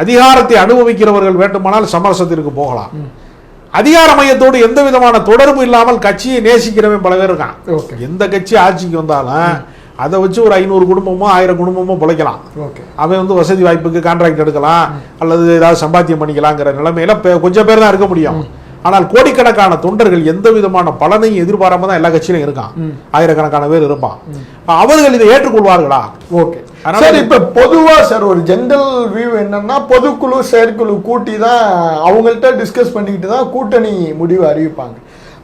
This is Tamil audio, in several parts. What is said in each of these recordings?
அதிகாரத்தை அனுபவிக்கிறவர்கள் வேண்டுமானால் சமரசத்திற்கு போகலாம். அதிகார மையத்தோடு எந்த விதமான தொடர்பு இல்லாமல் கட்சியை நேசிக்கிறவன் பல பேர் இருக்கான். எந்த கட்சி ஆட்சிக்கு வந்தாலும் அதை வச்சு ஒரு ஐநூறு குடும்பமோ ஆயிரம் குடும்பமோ பிழைக்கலாம். அவன் வந்து வசதி வாய்ப்புக்கு கான்ட்ராக்ட் எடுக்கலாம் அல்லது ஏதாவது சம்பாத்தியம் பண்ணிக்கலாங்கிற நிலைமையில கொஞ்சம் பேர் தான் இருக்க முடியும். ஆனால் கோடிக்கணக்கான தொண்டர்கள் எந்த விதமான பலனையும் எதிர்பாராம தான் எல்லா கட்சியிலும் இருக்கான். ஆயிரக்கணக்கான பேர் இருப்பான். அவர்கள் இதை ஏற்றுக்கொள்வார்களா? ஓகே. சார் இப்ப பொதுவா சார் ஒரு ஜென்ரல் வியூ என்னன்னா பொதுக்குழு செயற்குழு கூட்டி தான் அவங்கள்ட்ட டிஸ்கஸ் பண்ணிக்கிட்டு தான் கூட்டணி முடிவு அறிவிப்பாங்க.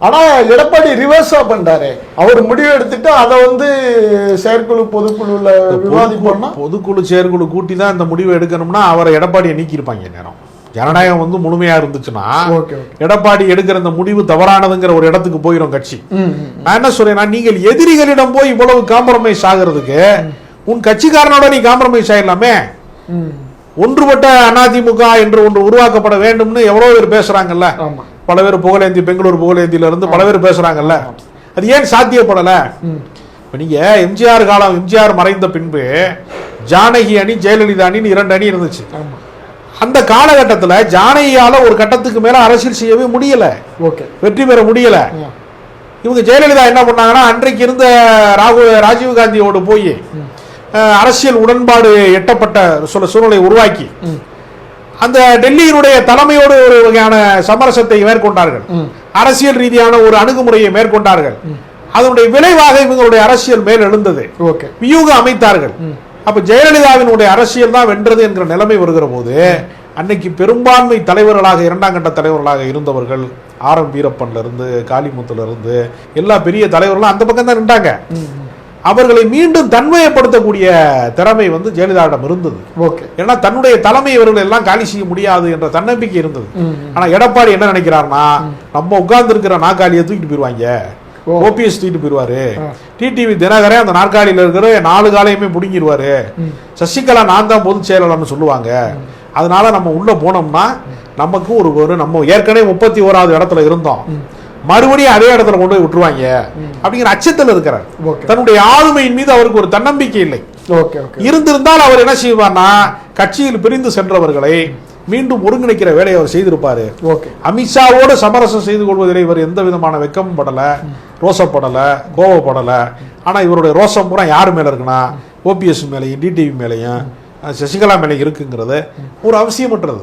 ஆனா எடப்பாடி ரிவர்ஸா பண்றாரு. அவர் முடிவு எடுத்துட்டு அதை வந்து செயற்குழு பொதுக்குழுல விவாதிப்போம்னா? பொதுக்குழு செயற்குழு கூட்டி தான் இந்த முடிவை எடுக்கணும்னா அவரை எடப்பாடியை நீக்கியிருப்பாங்க நேரம் ஜனநாயகம் வந்து முழுமையா இருந்துச்சுன்னா எடப்பாடி எடுக்கிற இந்த முடிவு தவறானதுங்கிற ஒரு இடத்துக்கு போயிடும் கட்சி. நான் என்ன சொல்றேன்னா நீங்கள் எதிரிகளிடம் போய் இவ்வளவு காம்ப்ரமைஸ் ஆகிறதுக்கு உன் கட்சிக்காரனோட நீ காம்ப்ரமைஸ் ஆயிடலாமே. ஒன்றுபட்ட அதிமுக என்று ஒன்று உருவாக்கப்பட வேண்டும்னு எவ்வளவு பேர் பேசுறாங்கல்ல. ஆமா. பல பேர் புகழேந்தி பெங்களூர் புகழேந்தியில இருந்து பல பேர் பேசுறாங்கல்ல. அது ஏன் சாத்தியப்படல? இப்ப நீங்க எம்ஜிஆர் காலம் எம்ஜிஆர் மறைந்த பின்பு ஜானகி அணி ஜெயலலிதா அணின்னு இரண்டு அணி இருந்துச்சு. அந்த காலகட்டத்துல ஜானகியால ஒரு கட்டத்துக்கு மேல அரசியல் செய்யவே முடியல. ஓகே. வெற்றி பெற முடியல. இவங்க ஜெயலலிதா என்ன பண்ணாங்கன்னா அன்றைக்கு இருந்த ராகு ராஜீவ் காந்தியோடு போய் அரசியல் உடன்பாடு எட்டப்பட்ட சொல்ல சூழ்நிலை உருவாக்கி அந்த டெல்லியினுடைய தலைமையோடு ஒரு வகையான சமரசத்தை மேற்கொண்டார்கள். அரசியல் ரீதியான ஒரு அணுகுமுறையை மேற்கொண்டார்கள். அதனுடைய விளைவாக இவங்களுடைய அரசியல் மேல் எழுந்தது வியூகம் அமைத்தார்கள். அப்ப ஜெயலலிதாவினுடைய அரசியல் தான் வென்றது என்கிற நிலைமை வருகிற போது அன்னைக்கு பெரும்பான்மை தலைவர்களாக இரண்டாம் கட்ட தலைவர்களாக இருந்தவர்கள் ஆர் எம் வீரப்பன்ல இருந்து காளிமுத்துல இருந்து எல்லா பெரிய தலைவர்களும் அந்த பக்கம் தான் நின்றாங்க. அவர்களை மீண்டும் தன்மையப்படுத்தக்கூடிய திறமை வந்து ஜெயலலிதாவிடம் இருந்தது. ஓகே. ஏன்னா தன்னுடைய தலைமை இவர்கள் எல்லாம் காலி செய்ய முடியாது என்ற தன்னம்பிக்கை இருந்தது. ஆனா எடப்பாடி என்ன நினைக்கிறாருன்னா நம்ம உட்கார்ந்து இருக்கிற நாற்காலியை தூக்கிட்டு போயிருவாங்க. ஓபிஎஸ் தூக்கிட்டு போயிருவாரு. டிடிவி தினகரன் அந்த நாற்காலியில இருக்கிற நாலு காலையுமே பிடுங்கிடுவாரு. சசிகலா நான் தான் பொதுச் செயலாளர்னு சொல்லுவாங்க. அதனால நம்ம உள்ள போனோம்னா நமக்கு ஒரு ஒரு நம்ம ஏற்கனவே முப்பத்தி ஓராவது இடத்துல இருந்தோம். மறுபடியும் அதே இடத்துல கொண்டு போய் விட்டுருவாங்க. அப்படிங்கிற அச்சத்தில் இருக்கிறார். தன்னுடைய ஆளுமையின் மீது அவருக்கு ஒரு தன்னம்பிக்கை இல்லை. இருந்திருந்தால் அவர் என்ன செய்வார்னா கட்சியில் பிரிந்து சென்றவர்களை மீண்டும் ஒருங்கிணைக்கிற வேலையை அவர் செய்திருப்பாரு. அமித்ஷாவோடு சமரசம் செய்து கொள்வதில் இவர் எந்த விதமான வெக்கமும் படல ரோசப்படல கோவப்படல. ஆனா இவருடைய ரோசம் பூரா யார் மேல இருக்குன்னா ஓபிஎஸ் மேலையும் டிடிவி மேலையும் சசிகலா மேலையும் இருக்குங்கிறது ஒரு அவசியமற்றது.